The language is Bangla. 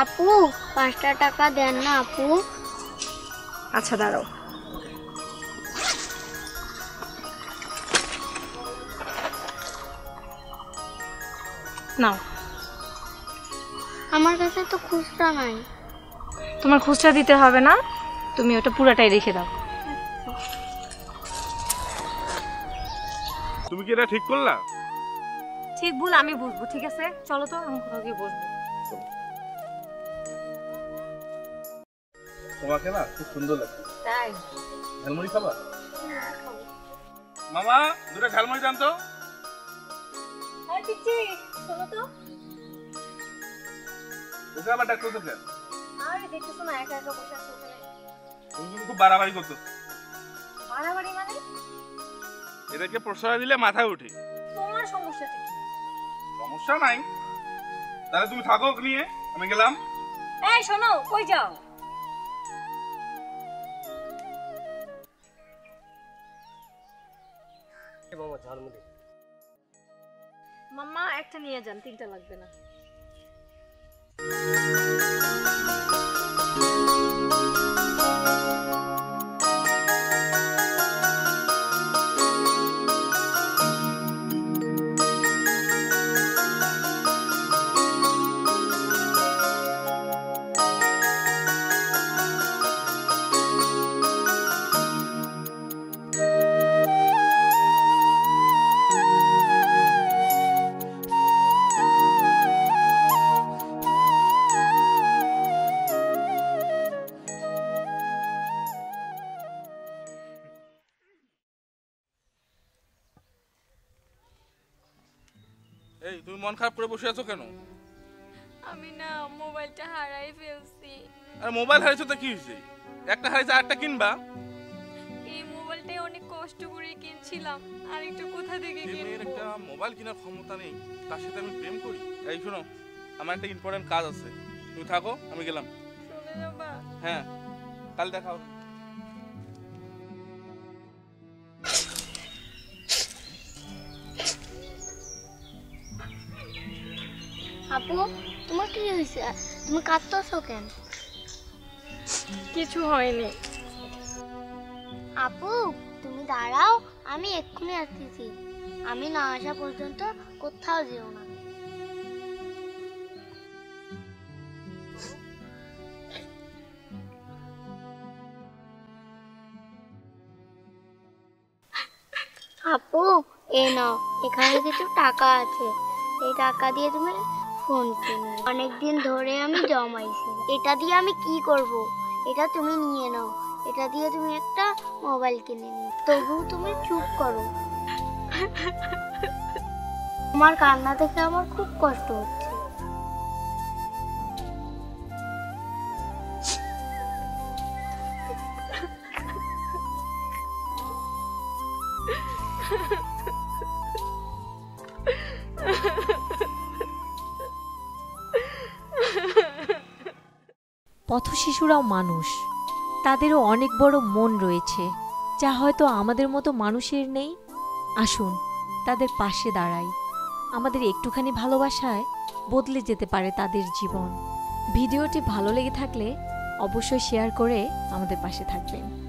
আপু পাঁচটা টাকা দেন না আপু। আচ্ছা দাঁড়াও। নাও। আমার কাছে তো খুচরা নাই। তোমার খুচরা দিতে হবে না তুমি ওটা পুরাটাই রেখে দাও। তুমি কি এটা ঠিক করলা? ঠিক ভুল আমি বুঝব ঠিক আছে? চলো তো আমি কোথাও গিয়ে বসবো। তোমাকে না খুব সুন্দর লাগছে তাই? ঝালমুড়ি খাবা? মামা দুটো ঝালমুড়ি দাম তো। হ্যাঁ দিচ্ছি। শোনো তো। ওকে আবার ডাক্তার তো কেন? আরে দেখতেছো না একা একা বসে আছে ওখানে। তুমি কিন্তু খুব বাড়াবাড়ি করতো বাড়াবাড়ি মানে? এটাকে প্রশ্রয় দিলে মাথায় উঠে। তোমার সমস্যাটা কি? সমস্যা নাই। তাহলে তুমি থাকো নিয়ে আমি গেলাম। এই শোনো কই যাও? মাম্মা একটা নিয়ে যান তিনটা লাগবে না। এই তুমি মন খারাপ করে বসে আছো কেন? আমি না মোবাইলটা হারাই ফেলছি। আর মোবাইল হারিয়েছো তো কি হয়েছে? একটা হারিয়েছে আরেকটা কিনবা? এই মোবাইলটাই অনেক কষ্ট করে কিনছিলাম। আর একটু কোথা থেকে কিনবো? একটা মোবাইল কেনার ক্ষমতা নেই। তার সাথে আমি প্রেম করি। এই শোনো আমার একটা ইম্পর্টেন্ট কাজ আছে। তুমি থাকো আমি গেলাম। চলে যাবা হ্যাঁ কাল দেখাও আপু তোমার কি হয়েছে? তুমি কাঁদতেছো কেন? কিছু হয়নি। আপু তুমি দাঁড়াও আমি এক্ষুনি আসতেছি। আমি না আসা পর্যন্ত কোথাও যেও না। আপু এ নাও এখানে কিছু টাকা আছে। এই টাকা দিয়ে তুমি ফোন অনেক অনেকদিন ধরে আমি জমাইছি। এটা দিয়ে আমি কি করব? এটা তুমি নিয়ে নাও। এটা দিয়ে তুমি একটা মোবাইল কিনে নিও। তবুও তুমি চুপ করো। আমার কান্না থেকে আমার খুব কষ্ট হচ্ছে। পথশিশুরাও মানুষ। তাদেরও অনেক বড় মন রয়েছে, যা হয়তো আমাদের মতো মানুষের নেই। আসুন, তাদের পাশে দাঁড়াই। আমাদের একটুখানি ভালোবাসায় বদলে যেতে পারে তাদের জীবন। ভিডিওটি ভালো লেগে থাকলে অবশ্যই শেয়ার করে আমাদের পাশে থাকবেন।